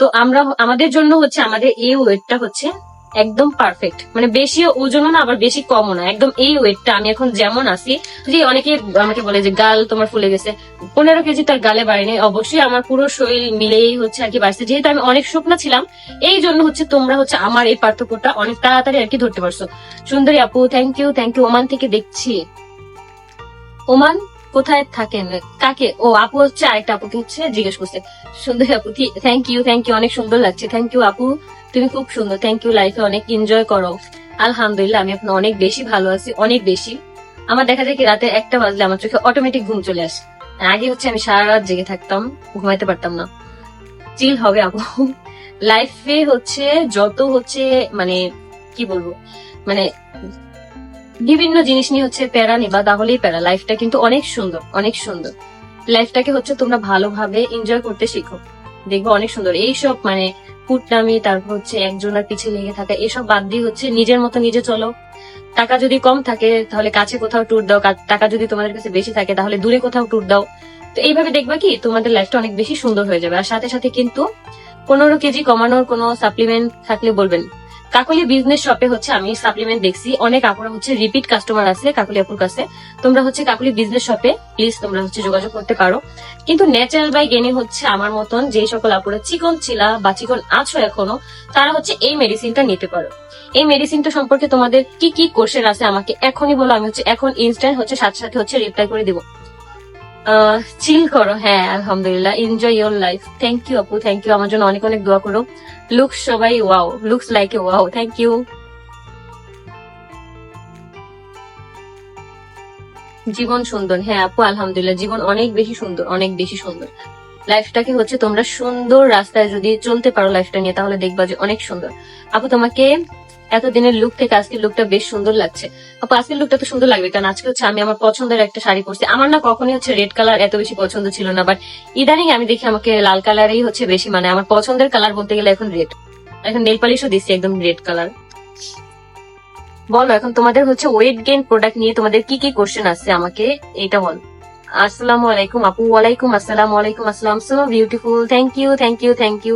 তো আমরা আমাদের জন্য হচ্ছে আমাদের এই ওয়েটটা হচ্ছে একদম পারফেক্ট মানে বেশি ওজনও না, আবার বেশি কমও না। একদম এই ওয়েটটা আমি এখন যেমন আছি যে অনেকে আমাকে বলে যে গাল তোমার ফুলে গেছে, পনেরো কেজি তার গালে বাড়েনি, অবশ্যই আমার পুরো শরীর মিলেই হচ্ছে আর কি বাড়ছে। যেহেতু আমি অনেক শুকনা ছিলাম, এই জন্য হচ্ছে তোমরা হচ্ছে আমার এই পার্থক্যটা অনেক তাড়াতাড়ি আর কি ধরতে পারছ। সুন্দরী আপু thank you thank you Oman থেকে দেখছি। ওমান? কোথায় থাকেন? কাকে? ও, আপু হচ্ছে আরেকটা আপুকে হচ্ছে জিজ্ঞেস করছে। সুন্দরী আপু থ্যাংক ইউ থ্যাংক ইউ অনেক সুন্দর লাগছে। থ্যাংক ইউ আপু। তুমি খুব সুন্দর। থ্যাংক ইউ লাইফে অনেক এনজয় করো। আলহামদুলিল্লাহ, আমি এখন অনেক বেশি ভালো আছি, অনেক বেশি। আমার দেখা যায় কি, রাতে একটা বাজলে আমার চোখে অটোমেটিক ঘুম চলে আসে। আগে হচ্ছে আমি সারা রাত জেগে থাকতাম, ঘুমাইতে পারতাম না। চিল হবে, আপু। লাইফে হচ্ছে, যত হচ্ছে মানে কি বলব? মানে বিভিন্ন জিনিস নিয়ে হচ্ছে প্যারা নিবা, তাহলেই প্যারা। লাইফটা কিন্তু অনেক সুন্দর অনেক সুন্দর। লাইফটাকে হচ্ছে তোমরা ভালোভাবে এনজয় করতে শিখো। দেখব অনেক সুন্দর। এইসব মানে কুটনামি, তারপর হচ্ছে একজনের পিছিয়ে লেগে থাকা, এসব বাদ দিয়ে হচ্ছে নিজের মতো নিজে চলো। টাকা যদি কম থাকে, তাহলে কাছে কোথাও ট্যুর দাও। টাকা যদি তোমাদের কাছে বেশি থাকে, তাহলে দূরে কোথাও ট্যুর দাও। তো এইভাবে দেখবা কি, তোমাদের লাইফটা অনেক বেশি সুন্দর হয়ে যাবে। আর সাথে সাথে কিন্তু পনেরো কেজি কমানোর কোনো সাপ্লিমেন্ট থাকলে বলবেন। কাকলি বিজনেস শপে হচ্ছে আমি সাপ্লিমেন্ট দেখছি। অনেক আপুরা হচ্ছে রিপিট কাস্টমার আছে কাকলি আপুর কাছে। তোমরা হচ্ছে কাকলি বিজনেস শপে প্লিজ তোমরা হচ্ছে যোগাযোগ করতে পারো। কিন্তু ন্যাচারাল বাই গেনে হচ্ছে আমার মতন যে সকল আপুরা চিকন ছিলা বা চিকন আছো এখনও, তারা হচ্ছে এই মেডিসিনটা নিতে পারো। এই মেডিসিনটা সম্পর্কে তোমাদের কি কি কোশ্চেন আছে আমাকে এখনই বলো, আমি হচ্ছে এখন ইনস্ট্যান্ট হচ্ছে সাথে সাথে হচ্ছে রিপ্লাই করে দিব। চিল করো। হ্যাঁ আলহামদুলিল্লাহ enjoy your life thank you আপু থ্যাংক ইউ আমার জন্য অনেক অনেক দোয়া করো। লুকস সবাই wow looks like a wow thank you জীবন সুন্দর। হ্যাঁ আপু, আলহামদুলিল্লাহ, জীবন অনেক বেশি সুন্দর, অনেক বেশি সুন্দর। লাইফটাকে হচ্ছে তোমরা সুন্দর রাস্তায় যদি চলতে পারো লাইফটা নিয়ে, তাহলে দেখবা যে অনেক সুন্দর। আপু, তোমাকে এতদিনের লুক থেকে আজকের লুকটা বেশ সুন্দর লাগছে। আপু, আজকের লুকটা তো সুন্দর লাগবে কারণ আজকে হচ্ছে আমি আমার পছন্দের একটা শাড়ি পরছি। আমার না কখনই হচ্ছে রেড কালার এত বেশি পছন্দ ছিল না বাট ইদানিং আমি দেখি আমাকে লাল কালারই হচ্ছে বেশি মানে আমার পছন্দের কালার বলতে গেলে এখন রেড এখন নেল পালিশও দিচ্ছি একদম রেড কালার বলো, এখন তোমাদের হচ্ছে ওয়েট গেইন প্রোডাক্ট নিয়ে তোমাদের কি কি কোশ্চেন আছে আমাকে? এটা বল। আসসালামু আলাইকুম আপু, ওয়ালাইকুম আসসালাম ওয়ালাইকুম আসসালাম। So beautiful thank you thank you thank you